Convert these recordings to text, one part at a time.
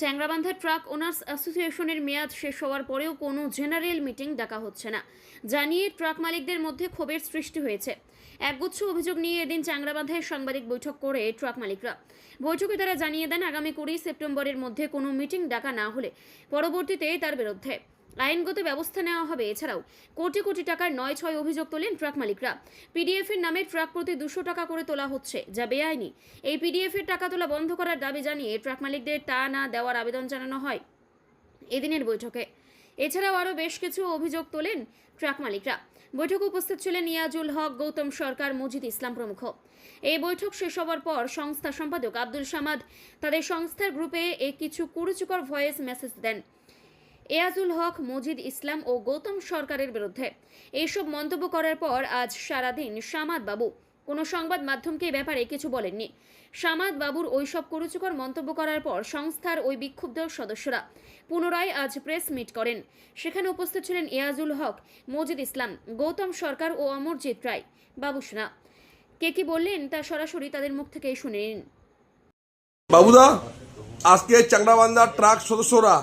Changrabandha truck owners অ্যাসোসিয়েশনের মেয়াদ শেষ হওয়ার পরেও কোনো জেনারেল মিটিং ডাকা হচ্ছে না। জানিয়ে ট্রাক মালিকদের মধ্যে ক্ষোভের সৃষ্টি হয়েছে। একগুচ্ছ অভিযোগ নিয়ে এদিন চ্যাংরাবান্ধায় সাংবাদিক বৈঠক করে ট্রাক মালিকরা। বৈঠকে তারা জানিয়ে দেন, আগামী কুড়ি সেপ্টেম্বরের মধ্যে কোনো মিটিং ডাকা না হলে পরবর্তীতে তার বিরুদ্ধে। আইনগত ব্যবস্থা নেওয়া হবে। এছাড়াও কোটি কোটি টাকার নয় ছয় অভিযোগ তোলেন ট্রাক মালিকরা। পিডিএফ এর নামে ট্রাক প্রতি দুশো টাকা করে তোলা হচ্ছে, যা বেআইনি। এই পিডিএফ এর টাকা তোলা বন্ধ করার দাবি জানিয়ে ট্রাক মালিকদের তা না দেওয়ার আবেদন জানানো হয় এদিনের বৈঠকে। এছাড়াও আরও বেশ কিছু অভিযোগ তোলেন ট্রাক মালিকরা। বৈঠকে উপস্থিত ছিলেন নিয়াজুল হক, গৌতম সরকার, মজিদ ইসলাম প্রমুখ। এই বৈঠক শেষ হওয়ার পর সংস্থা সম্পাদক আব্দুল সামাদ তাদের সংস্থার গ্রুপে এ কিছু কুরুচুকর ভয়েস মেসেজ দেন। এয়াজুল হক, মজিদ ইসলাম ও গৌতম সরকারের বিরুদ্ধে। এইসব মন্তব্য করার পর আজ সারাদিন সামাদ বাবু। কোনো সংবাদ মাধ্যমকে ব্যাপারে কিছু বলেননি। সামাদ বাবুর ওই সব কুরুচুকর মন্তব্য করার পর সংস্থার ওই বিক্ষুব্ধ সদস্যরা পুনরায় আজ প্রেস মিট করেন। সেখানে উপস্থিত ছিলেন এয়াজুল হক, মজিদ ইসলাম, গৌতম সরকার ও অমরজিৎ রায়। বাবুসনা কে কি বললেন তা সরাসরি তাদের মুখ থেকেই শুনে নিন। বাবুদা, আজকে চাংড়াবান্ধা ট্রাক সদস্যরা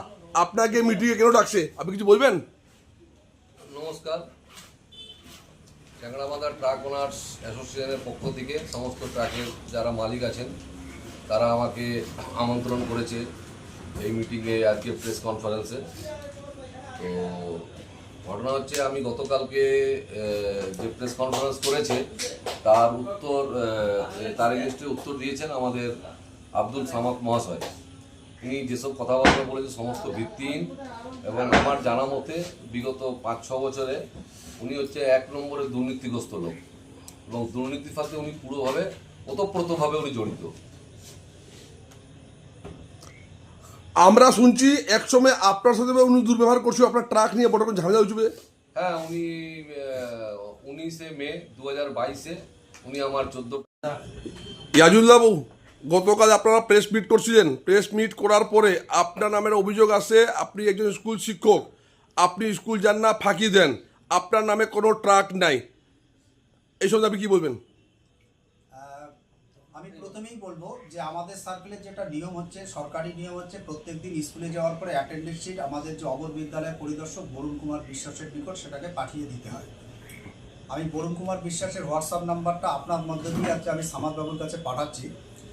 আপনাকে মিটিংয়ে কেন ডাকছে? আপনি কিছু বলবেন? নমস্কার। চ্যাংড়াবান্ধা ট্রাক ওনার্স অ্যাসোসিয়েশনের পক্ষ থেকে সমস্ত ট্রাকের যারা মালিক আছেন, তারা আমাকে আমন্ত্রণ করেছে এই মিটিংয়ে আজকে প্রেস কনফারেন্সে তো ঘটনা হচ্ছে, আমি গতকালকে যে প্রেস কনফারেন্স করেছে, তার উত্তর তার এগেনস্টে উত্তর দিয়েছেন আমাদের আব্দুল সামাদ মহাশয়। তিনি যেসব কথাবার্তা বলেছে সমস্ত ভিত্তিহীন এবং আমার জানা মতে বিগত পাঁচ ছ বছরে উনি হচ্ছে এক নম্বরের দুর্নীতিগ্রস্ত লোক এবং দুর্নীতির সাথে উনি পুরোভাবে ওতপ্রোতভাবে উনি জড়িত। আমরা শুনছি এক সময় আপনার সাথে উনি দুর্ব্যবহার করছিল আপনার ট্রাক নিয়ে বড় কোনো ঝামেলা উঠবে হ্যাঁ উনি উনিশে মে দু হাজার বাইশে উনি আমার চোদ্দ ইয়াজুল্লাহ বাবু গতকাল আপনারা প্রেস মিট করছিলেন। প্রেস মিট করার পরে আপনার নামের অভিযোগ আছে, আপনি একজন স্কুল শিক্ষক, আপনি স্কুল যান না, ফাঁকি দেন, আপনার নামে কোনো ট্রাক নাই। এইসব আপনি কি বলবেন? আমি প্রথমেই বলব যে আমাদের সার্কেলের যেটা নিয়ম হচ্ছে, সরকারি নিয়ম হচ্ছে প্রত্যেকদিন স্কুলে যাওয়ার পরে অ্যাটেন্ডেন্স শিট আমাদের যে অবর বিদ্যালয় পরিদর্শক বরুণ কুমার বিশ্বাসের নিকট সেটাকে পাঠিয়ে দিতে হয়। আমি বরুণ কুমার বিশ্বাসের হোয়াটসঅ্যাপ নাম্বারটা আপনার মধ্যে দিয়ে আজকে আমি সামাদ বাবুর কাছে পাঠাচ্ছি।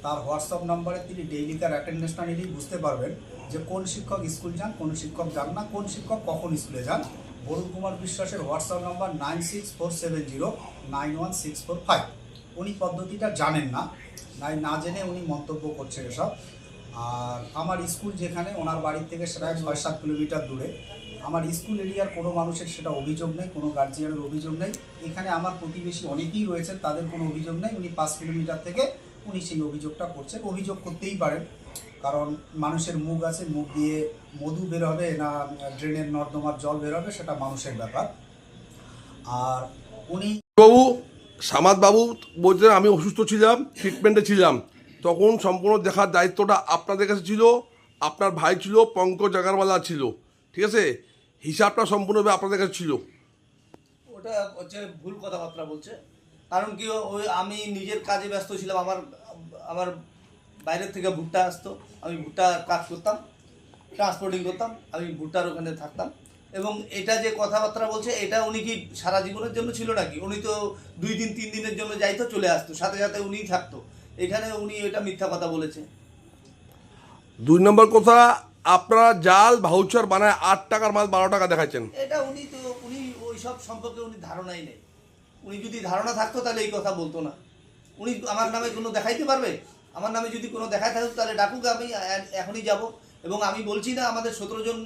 তার হোয়াটসঅ্যাপ নাম্বারে তিনি ডেইলিকার অ্যাটেন্ডেন্সটা নিলেই বুঝতে পারবেন যে কোন শিক্ষক স্কুল যান, কোন শিক্ষক যান না, কোন শিক্ষক কখন স্কুলে যান। বরুণ কুমার বিশ্বাসের WhatsApp number nine six four seven zero, nine one six four five. উনি পদ্ধতিটা জানেন না নাই না জেনে উনি মন্তব্য করছেন এসব। আর আমার স্কুল যেখানে, ওনার বাড়ির থেকে সেটা ছয় সাত কিলোমিটার দূরে। আমার স্কুল এরিয়ার কোনো মানুষের সেটা অভিযোগ নেই, কোনো গার্জিয়ানের অভিযোগ নেই। এখানে আমার প্রতিবেশী অনেকেই রয়েছেন, তাদের কোনো অভিযোগ নেই। উনি পাঁচ কিলোমিটার থেকে উনি সেই অভিযোগটা করছেন। অভিযোগ করতেই পারেন কারণ মানুষের মুখ আছে মুখ দিয়ে মধু বের হবে না ড্রেনের নর্দমার জল বের হবে সেটা মানুষের ব্যাপার। আর উনি বাবু সামাদ বাবু বলছেন আমি অসুস্থ ছিলাম ট্রিটমেন্টে ছিলাম। তখন সম্পূর্ণ দেখার দায়িত্বটা আপনাদের কাছে ছিল আপনার ভাই ছিল পঙ্কজ জাগারওয়ালা ছিল ঠিক আছে? হিসাবটা সম্পূর্ণভাবে আপনাদের কাছে ছিল। ওটা হচ্ছে ভুল কথাবার্তা বলছে। কারণ কি ওই আমি নিজের কাজে ব্যস্ত ছিলাম আমার আমার বাইরের থেকে ভুট্টা আসতো আমি ভুট্টা কাজ করতাম ট্রান্সপোর্টিং করতাম আমি ভুট্টার ওখানে থাকতাম। এবং এটা যে কথাবার্তা বলছে এটা উনি কি সারা জীবনের জন্য ছিল নাকি? উনি তো দুই দিন তিন দিনের জন্য যাইতো চলে আসতো সাথে সাথে উনিই থাকতো। এখানে উনি এটা মিথ্যা কথা বলেছে। দুই নম্বর কথা আপনারা জাল ভাউচার বানায় আট টাকার মাল বারো টাকা দেখাচ্ছেন এটা উনি তো উনি ওই সব সম্পর্কে উনি ধারণাই নেই। উনি যদি ধারণা থাকতো তাহলে এই কথা বলতো না। উনি আমার নামে কোনো দেখাইতে পারবে? আমার নামে যদি কোনো দেখায় থাকুক তাহলে ডাকুক আমি এখনই যাব। এবং আমি বলছি না, আমাদের সতেরো জন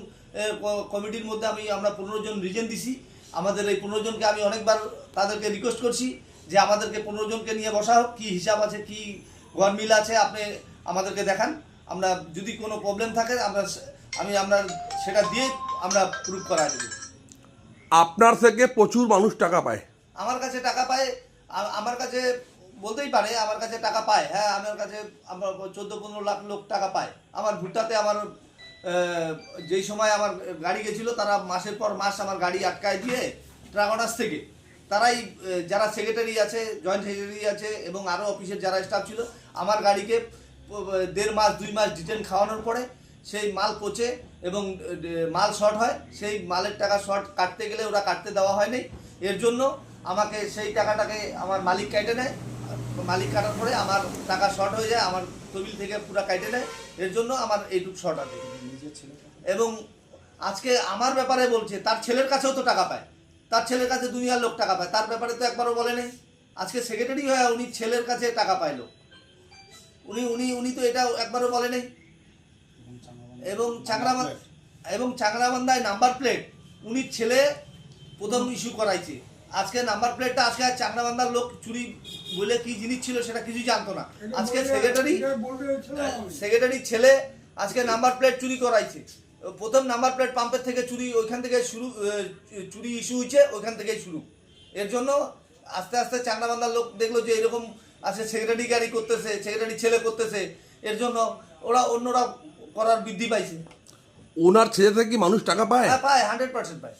কমিটির মধ্যে আমি, আমরা পনেরো জন রিজেন দিছি। আমাদের এই পনেরো জনকে আমি অনেকবার তাদেরকে রিকোয়েস্ট করছি যে আমাদেরকে পনেরো জনকে নিয়ে বসা হোক, কী হিসাব আছে, কী গরমিল আছে, আপনি আমাদেরকে দেখান। আমরা যদি কোনো প্রবলেম থাকে, আমরা আমি, আমরা সেটা দিয়ে আমরা প্রুভ করা দেবো। আপনার থেকে প্রচুর মানুষ টাকা পায়। আমার কাছে টাকা পায় আমার কাছে বলতেই পারে, আমার কাছে টাকা পায়। হ্যাঁ আমার কাছে আমার চোদ্দ পনেরো লাখ লোক টাকা পায়। আমার ভুট্টাতে আমার যেই সময় আমার গাড়ি গেছিল, তারা মাসের পর মাস আমার গাড়ি আটকায় দিয়ে ট্রাগনাস থেকে। তারাই যারা সেক্রেটারি আছে জয়েন্ট সেক্রেটারি আছে, এবং আরও অফিসের যারা স্টাফ ছিল, আমার গাড়িকে দেড় মাস, দুই মাস ডিটেন খাওয়ানোর পরে সেই মাল পচে এবং মাল শর্ট হয়। সেই মালের টাকা শর্ট কাটতে গেলে ওরা কাটতে দেওয়া হয়নি এর জন্য আমাকে সেই টাকাটাকে আমার মালিক কেটে নেয়। মালিক কাটার পরে আমার টাকা শর্ট হয়ে যায় আমার তবিল থেকে পুরো কেটে নেয়। এর জন্য আমার এইটুকু শর্ট আছে। এবং আজকে আমার ব্যাপারে বলছে তার ছেলের কাছেও তো টাকা পায়। তার ছেলের কাছে দুনিয়ার লোক টাকা পায়। তার ব্যাপারে তো একবারও বলে নেই। আজকে সেক্রেটারি হয়ে উনি ছেলের কাছে টাকা পাইলো উনি উনি উনি তো এটা একবারও বলে নেই। এবং চাংরাবান্ধা এবং চাংরাবান্ধায় নাম্বার প্লেট উনি ছেলে প্রথম ইস্যু করাইছে। আজকে নাম্বার প্লেটটা আজকে আর চাংরাবান্ধার লোক চুরি বলে কি জিনিস ছিল সেটা কিছুই জানতো না। আজকে সেক্রেটারি সেক্রেটারি ছেলে। আজকে নাম্বার প্লেট চুরি করাইছে। প্রথম নাম্বার প্লেট পাম্পের থেকে চুরি ওইখান থেকে শুরু চুরি ইস্যু হয়েছে ওইখান থেকেই শুরু। এর জন্য আস্তে আস্তে চাংরাবান্ধার লোক দেখল যে এরকম আজকে সেক্রেটারি গাড়ি করতেছে সেক্রেটারি ছেলে করতেছে। এর জন্য ওরা অন্যরা করার বৃদ্ধি পাইছে। ওনার ছেলে থেকে কি মানুষ টাকা পায়? হ্যাঁ পায় হান্ড্রেড পার্সেন্ট পায়।